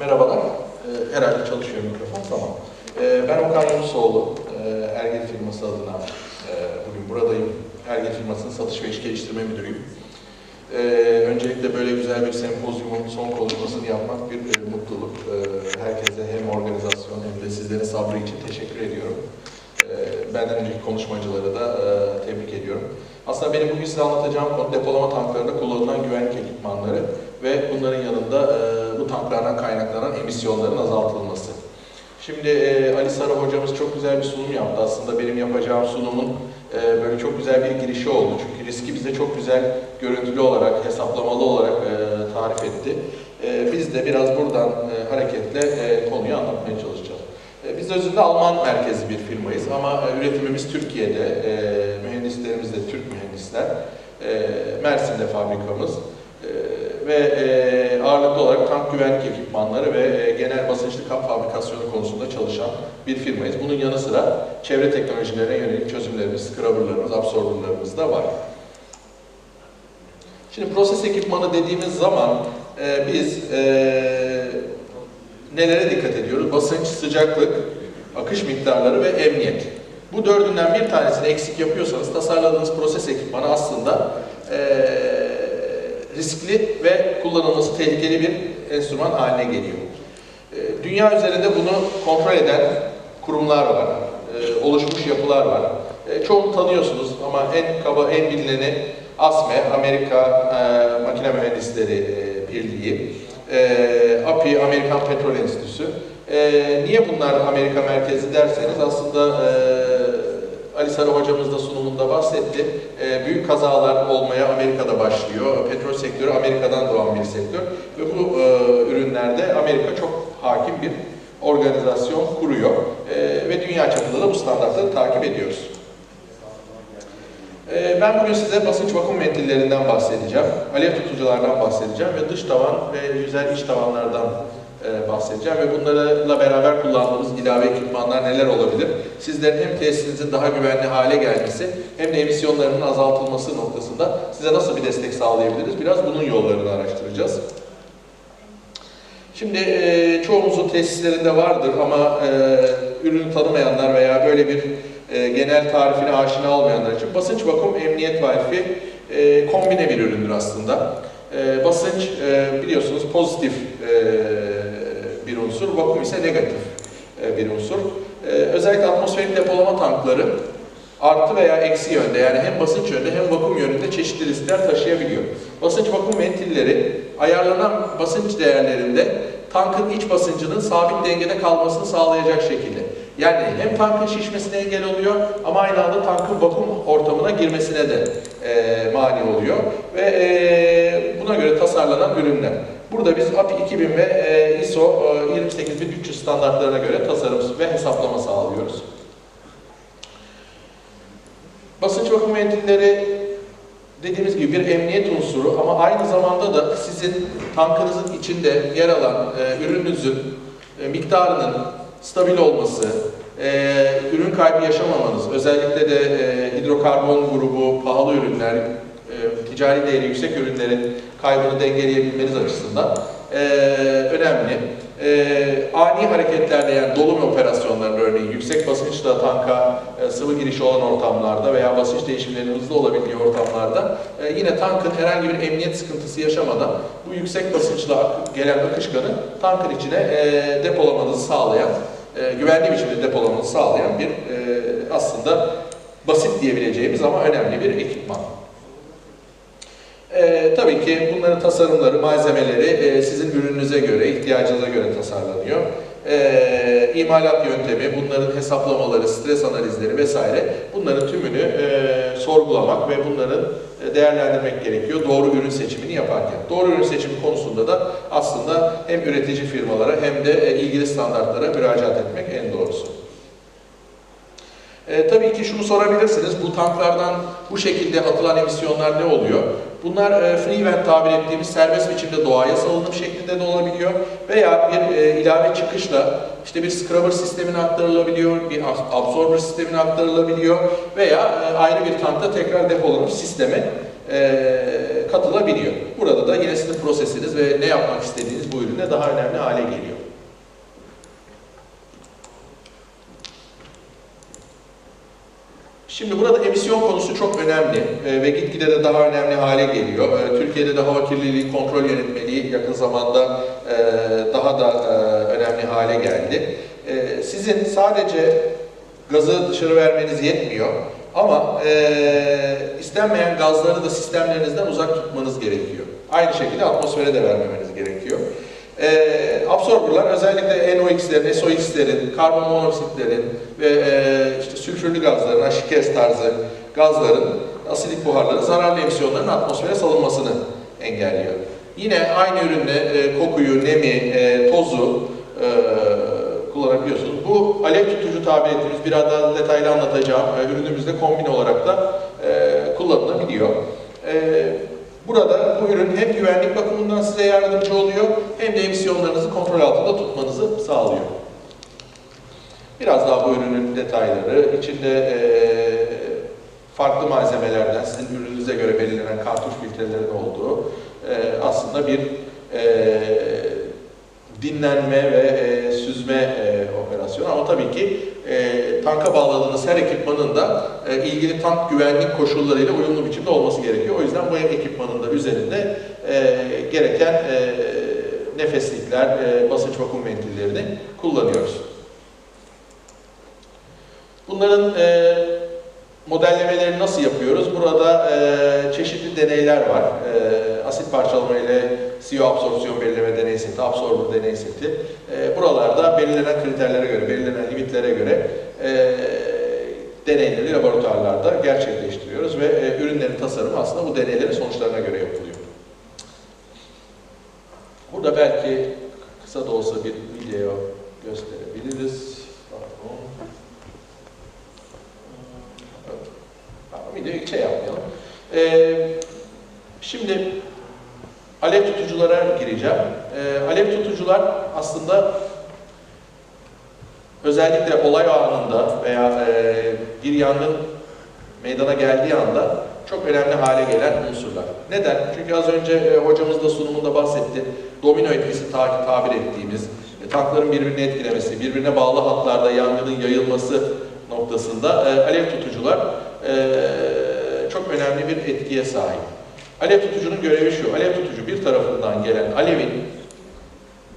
Merhabalar. Ee, herhalde çalışıyor mikrofon. Tamam. Ee, ben Okan Yunusoğlu. Ee, Ergel firması adına e, bugün buradayım. Ergel firmasının satış ve iş geliştirme müdürüyüm. Ee, öncelikle böyle güzel bir sempozyumun son konuşmasını yapmak bir e, mutluluk. Ee, herkese hem organizasyon hem de sizlerin sabrı için teşekkür ediyorum. Benden önceki konuşmacıları da e, tebrik ediyorum. Aslında benim bugün size anlatacağım konu depolama tanklarında kullanılan güvenlik ekipmanları ve bunların yanında e, bu tanklardan kaynaklanan emisyonların azaltılması. Şimdi e, Ali Sarı hocamız çok güzel bir sunum yaptı. Aslında benim yapacağım sunumun e, böyle çok güzel bir girişi oldu. Çünkü riski bize çok güzel görüntülü olarak, hesaplamalı olarak e, tarif etti. E, biz de biraz buradan e, hareketle e, konuyu anlatmaya çalışacağız. Biz özünde Alman merkezi bir firmayız ama e, üretimimiz Türkiye'de, e, mühendislerimiz de Türk mühendisler. E, Mersin'de fabrikamız E, ve e, ağırlıklı olarak tank güvenlik ekipmanları ve e, genel basınçlı kap fabrikasyonu konusunda çalışan bir firmayız. Bunun yanı sıra çevre teknolojilerine yönelik çözümlerimiz, scrubberlarımız, absorberlarımız da var. Şimdi proses ekipmanı dediğimiz zaman e, biz e, nelere dikkat ediyoruz? Basınç, sıcaklık, akış miktarları ve emniyet. Bu dördünden bir tanesini eksik yapıyorsanız tasarladığınız proses ekipmanı aslında e, riskli ve kullanılması tehlikeli bir enstrüman haline geliyor. E, dünya üzerinde bunu kontrol eden kurumlar var, e, oluşmuş yapılar var. E, çoğunu tanıyorsunuz ama en kaba, en bilineni ASME, Amerika e, Makine Mühendisleri e, Birliği, e, API, Amerikan Petrol Enstitüsü. E, niye bunlar Amerika merkezi derseniz aslında e, Ali Sarı hocamız da sunumunda bahsetti. E, büyük kazalar olmaya Amerika'da başlıyor. Petrol sektörü Amerika'dan doğan bir sektör. Ve bu e, ürünlerde Amerika çok hakim bir organizasyon kuruyor. E, ve dünya çapında da bu standartları takip ediyoruz. E, ben bugün size basınç vakum ventillerinden bahsedeceğim. Alev tutuculardan bahsedeceğim ve dış tavan ve yüzer iç tavanlardan e, bahsedeceğim ve bunlarla beraber kullandığımız ilave ekipmanlar neler olabilir? Sizlerin hem tesisinizin daha güvenli hale gelmesi hem de emisyonlarının azaltılması noktasında size nasıl bir destek sağlayabiliriz? Biraz bunun yollarını araştıracağız. Şimdi e, çoğumuzun tesislerinde vardır ama e, ürünü tanımayanlar veya böyle bir e, genel tarifine aşina olmayanlar için basınç vakum emniyet valfi e, kombine bir üründür aslında. E, basınç e, biliyorsunuz pozitif e, bir unsur, vakum ise negatif e, bir unsur. E, özellikle atmosferik depolama tankları artı veya eksi yönde yani hem basınç yönde hem vakum yönünde çeşitli riskler taşıyabiliyor. Basınç vakum ventilleri ayarlanan basınç değerlerinde tankın iç basıncının sabit dengede kalmasını sağlayacak şekilde. Yani hem tankın şişmesine engel oluyor ama aynı anda tankın vakum ortamına girmesine de e, mani oluyor. Ve e, buna göre tasarlanan ürünler. Burada biz API 2000 ve e, ISO e, 28300 standartlarına göre tasarım ve hesaplama sağlıyoruz. Basınç vakum ventilleri dediğimiz gibi bir emniyet unsuru ama aynı zamanda da sizin tankınızın içinde yer alan e, ürününüzün e, miktarının stabil olması, e, ürün kaybı yaşamamanız, özellikle de e, hidrokarbon grubu, pahalı ürünler, e, ticari değeri yüksek ürünlerin kaybını dengeleyebilmeniz açısından e, önemli. E, ani hareketlerde yani dolum operasyonlarında örneğin yüksek basınçla tanka e, sıvı girişi olan ortamlarda veya basınç değişimlerinin hızlı olabildiği ortamlarda e, yine tankın herhangi bir emniyet sıkıntısı yaşamadan bu yüksek basınçla gelen akışkanı tankın içine e, depolamanızı sağlayan, e, güvenli biçimde depolamanızı sağlayan bir e, aslında basit diyebileceğimiz ama önemli bir ekipman. Ee, tabii ki bunların tasarımları, malzemeleri e, sizin ürününüze göre, ihtiyacınıza göre tasarlanıyor. Ee, imalat yöntemi, bunların hesaplamaları, stres analizleri vesaire bunların tümünü e, sorgulamak ve bunların e, değerlendirmek gerekiyor doğru ürün seçimini yaparken. Doğru ürün seçimi konusunda da aslında hem üretici firmalara hem de e, ilgili standartlara müracaat etmek en doğrusu. E, tabii ki şunu sorabilirsiniz, bu tanklardan bu şekilde atılan emisyonlar ne oluyor? Bunlar e, free vent tabir ettiğimiz serbest biçimde doğaya salınım şeklinde de olabiliyor veya bir e, ilave çıkışla işte bir scrubber sistemine aktarılabiliyor, bir ab- absorber sistemine aktarılabiliyor veya e, ayrı bir tankta tekrar depolanıp sisteme e, katılabiliyor. Burada da yine sizin prosesiniz ve ne yapmak istediğiniz bu üründe daha önemli hale geliyor. Şimdi burada emisyon konusu çok önemli e, ve gitgide de daha önemli hale geliyor. E, Türkiye'de de hava kirliliği kontrol yönetmeliği yakın zamanda e, daha da önemli hale geldi. Sizin sadece gazı dışarı vermeniz yetmiyor ama istenmeyen gazları da sistemlerinizden uzak tutmanız gerekiyor. Aynı şekilde atmosfere de vermemeniz gerekiyor. E, absorberlar özellikle NOx'lerin, SOx'lerin, karbon monoksitlerin ve e, işte sülfürlü gazların, H2S tarzı gazların, asidik buharların zararlı emisyonların atmosfere salınmasını engelliyor. Yine aynı üründe e, kokuyu, nemi, e, tozu e, kullanabiliyorsunuz. Bu alev tutucu tabir ettiğimiz biraz daha detaylı anlatacağım e, ürünümüzde kombin olarak da e, kullanılabiliyor. E, Burada bu ürün hem güvenlik bakımından size yardımcı oluyor hem de emisyonlarınızı kontrol altında tutmanızı sağlıyor. Biraz daha bu ürünün detayları, içinde eee, farklı malzemelerden sizin ürününüze göre belirlenen kartuş filtrelerin olduğu eee, aslında bir eee, dinlenme ve eee, süzme eee, operasyonu. Ama tabii ki eee, tanka bağladığınız her ekipmanın da eee, ilgili tank güvenlik koşullarıyla uyumlu biçimde olması gerekiyor. O yüzden bu ekipmanın da üzerinde eee, gereken eee, nefeslikler, eee, basınç vakum ventillerini kullanıyoruz. Bunların e, modellemelerini nasıl yapıyoruz? Burada e, çeşitli deneyler var. E, asit parçalama ile CO absorpsiyon belirleme deney seti, absorber deney seti. E, buralarda belirlenen kriterlere göre, belirlenen limitlere göre e, deneyleri laboratuvarlarda gerçekleştiriyoruz ve e, ürünlerin tasarımı aslında bu deneylerin sonuçlarına göre yapılıyor. Burada belki kısa da olsa bir video gösterebiliriz. Pardon. Videoyu şey yapmayalım. Ee, şimdi alev tutuculara gireceğim. Ee, alev tutucular aslında özellikle olay anında veya e, bir yangın meydana geldiği anda çok önemli hale gelen unsurlar. Neden? Çünkü az önce e, hocamız da sunumunda bahsetti. Domino etkisi ta- tabir ettiğimiz, e, tankların birbirini etkilemesi, birbirine bağlı hatlarda yangının yayılması noktasında e, alev tutucular e, bir etkiye sahip. Alev tutucunun görevi şu, alev tutucu bir tarafından gelen alevin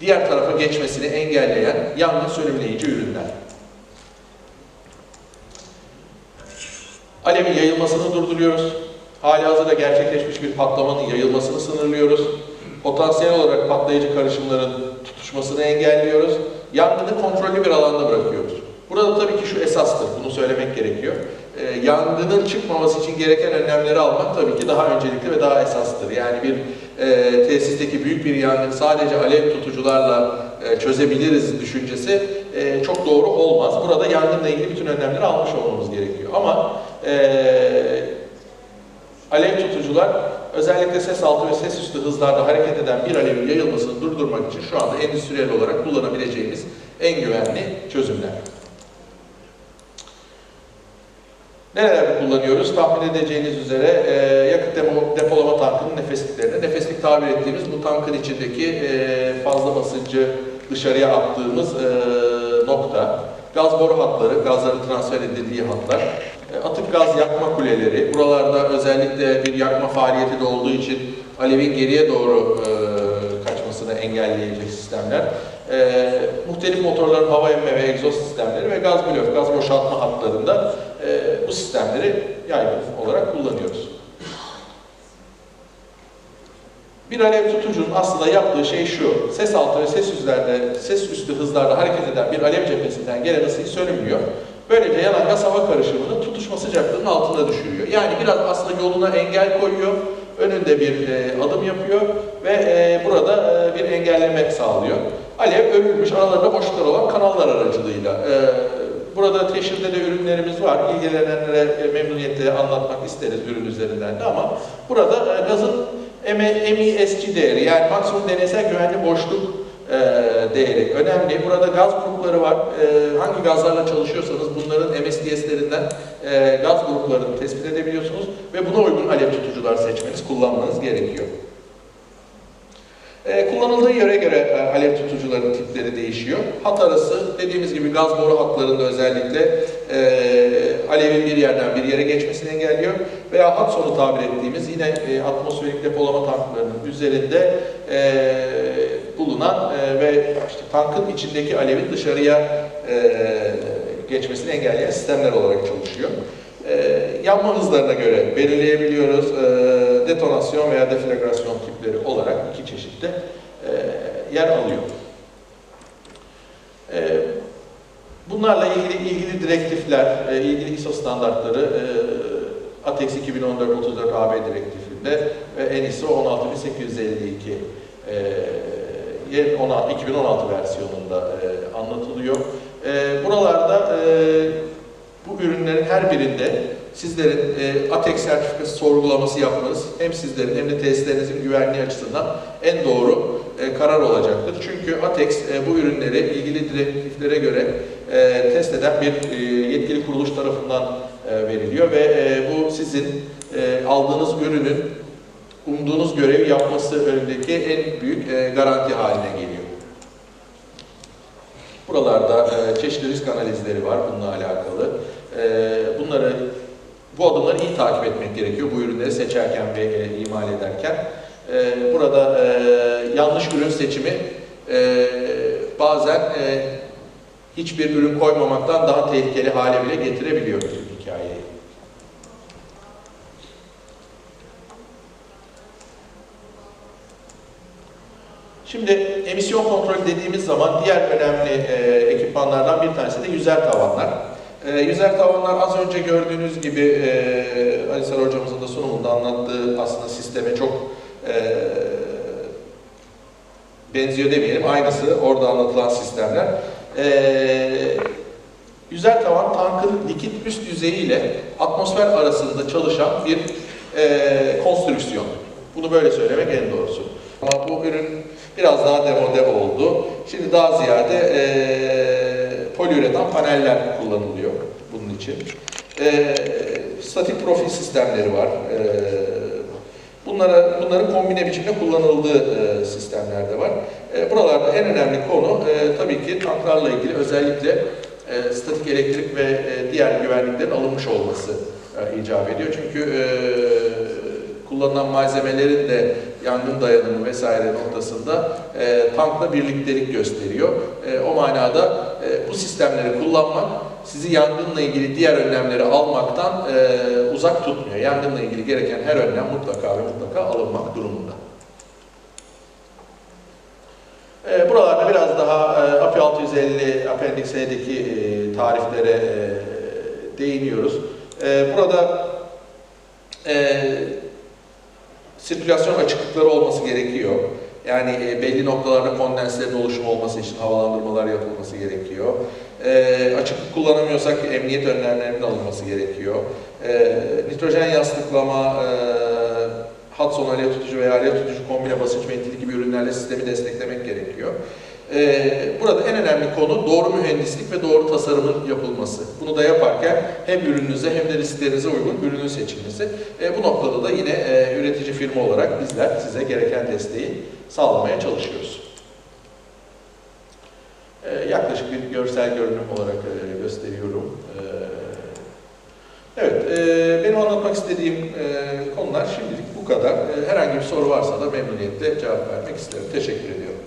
diğer tarafa geçmesini engelleyen yangın sönümleyici ürünler. Alevin yayılmasını durduruyoruz. Hali hazırda gerçekleşmiş bir patlamanın yayılmasını sınırlıyoruz. Potansiyel olarak patlayıcı karışımların tutuşmasını engelliyoruz. Yangını kontrollü bir alanda bırakıyoruz. Burada tabii ki şu esastır, bunu söylemek gerekiyor. Ee, yangının çıkmaması için gereken önlemleri almak tabii ki daha öncelikli ve daha esastır. Yani bir e, tesisteki büyük bir yangın sadece alev tutucularla e, çözebiliriz düşüncesi e, çok doğru olmaz. Burada yangınla ilgili bütün önlemleri almış olmamız gerekiyor. Ama e, alev tutucular özellikle ses altı ve ses üstü hızlarda hareket eden bir alevin yayılmasını durdurmak için şu anda endüstriyel olarak kullanabileceğimiz en güvenli çözümler. Nerelerde kullanıyoruz? Tahmin edeceğiniz üzere e, yakıt depolama tankının nefesliklerinde. Nefeslik tabir ettiğimiz bu tankın içindeki e, fazla basıncı dışarıya attığımız e, nokta. Gaz boru hatları, gazların transfer edildiği hatlar. E, atık gaz yakma kuleleri. Buralarda özellikle bir yakma faaliyeti de olduğu için alevin geriye doğru e, kaçmasını engelleyecek sistemler. E, muhtelif motorların hava emme ve egzoz sistemleri ve gaz blöf, gaz boşaltma hatlarında bu sistemleri yaygın olarak kullanıyoruz. Bir alev tutucunun aslında yaptığı şey şu, ses altı ve ses üstlerde, ses üstü hızlarda hareket eden bir alev cephesinden gelen ısıyı sönümlüyor. Böylece yanan gaz hava karışımını tutuşma sıcaklığının altına düşürüyor. Yani biraz aslında yoluna engel koyuyor, önünde bir e, adım yapıyor ve e, burada e, bir engelleme sağlıyor. Alev örülmüş, aralarında boşluklar olan kanallar aracılığıyla. E, burada teşhirde de ürünlerimiz var. İlgilenenlere e, memnuniyetle anlatmak isteriz ürün üzerinden de ama burada e, gazın MISC değeri yani maksimum deneysel güvenli boşluk e, değeri önemli. Burada gaz grupları var. Hangi gazlarla çalışıyorsanız bunların MSDS'lerinden gaz gruplarını tespit edebiliyorsunuz ve buna uygun alev tutucular seçmeniz, kullanmanız gerekiyor. E, kullanıldığı yere göre e, alev tutucuların tipleri değişiyor. Hat arası dediğimiz gibi gaz boru hatlarında özellikle e, alevin bir yerden bir yere geçmesini engelliyor. Veya hat sonu tabir ettiğimiz yine e, atmosferik depolama tanklarının üzerinde e, bulunan e, ve işte tankın içindeki alevin dışarıya e, geçmesini engelleyen sistemler olarak çalışıyor. E, yanma hızlarına göre belirleyebiliyoruz. E, detonasyon veya deflagrasyon tipleri olarak iki çeşitte e, yer alıyor. E, bunlarla ilgili ilgili direktifler, e, ilgili ISO standartları e, ATEX 2014-34 AB direktifinde ve en ISO 16852 e, yer- 16 2016 versiyonunda e, anlatılıyor. E, buralarda e, bu ürünlerin her birinde sizlerin e, ATEX sertifikası sorgulaması yapmanız hem sizlerin hem de tesislerinizin güvenliği açısından en doğru e, karar olacaktır. Çünkü ATEX e, bu ürünleri ilgili direktiflere göre e, test eden bir e, yetkili kuruluş tarafından e, veriliyor ve e, bu sizin e, aldığınız ürünün umduğunuz görevi yapması önündeki en büyük e, garanti haline geliyor. Buralarda e, çeşitli risk analizleri var bununla alakalı. E, bunları, bu adımları iyi takip etmek gerekiyor bu ürünleri seçerken ve e, imal ederken. E, burada e, yanlış ürün seçimi e, bazen e, hiçbir ürün koymamaktan daha tehlikeli hale bile getirebiliyor bu hikayeyi. Şimdi emisyon kontrolü dediğimiz zaman diğer önemli e, ekipmanlardan bir tanesi de yüzer tavanlar. E, yüzer tavanlar az önce gördüğünüz gibi e, Ali Sar hocamızın da sunumunda anlattığı aslında sisteme çok e, benziyor demeyelim. Aynısı orada anlatılan sistemler. E, yüzer tavan tankın likit üst yüzeyi ile atmosfer arasında çalışan bir e, konstrüksiyon. Bunu böyle söylemek en doğrusu. Ama bu ürün biraz daha demode oldu. Şimdi daha ziyade e, poliüretan paneller kullanılıyor bunun için. E, statik profil sistemleri var. E, bunlara, bunların kombine biçimde kullanıldığı e, sistemler de var. E, buralarda en önemli konu e, tabii ki tanklarla ilgili özellikle e, statik elektrik ve e, diğer güvenliklerin alınmış olması e, icap ediyor. Çünkü e, kullanılan malzemelerin de yangın dayanımı vesaire noktasında e, tankla birliktelik gösteriyor. E, o manada bu sistemleri kullanmak sizi yangınla ilgili diğer önlemleri almaktan e, uzak tutmuyor. Yangınla ilgili gereken her önlem mutlaka ve mutlaka alınmak durumunda. E, buralarda biraz daha e, API 650 Appendix E'deki e, tariflere e, değiniyoruz. E, burada e, sirkülasyon açıklıkları olması gerekiyor. Yani e, belli noktalarda kondenslerin oluşumu olması için havalandırmalar yapılması gerekiyor. E, açıklık kullanamıyorsak emniyet önlemlerinin alınması gerekiyor. E, nitrojen yastıklama, e, hat sonu alev tutucu veya alev tutucu kombine basınç ventili gibi ürünlerle sistemi desteklemek gerekiyor. Ee, burada en önemli konu doğru mühendislik ve doğru tasarımın yapılması. Bunu da yaparken hem ürününüze hem de risklerinize uygun ürünün seçilmesi. Ee, bu noktada da yine e, üretici firma olarak bizler size gereken desteği sağlamaya çalışıyoruz. Ee, yaklaşık bir görsel görünüm olarak e, gösteriyorum. Evet, e, benim anlatmak istediğim konular şimdilik bu kadar. Herhangi bir soru varsa da memnuniyetle cevap vermek isterim. Teşekkür ediyorum.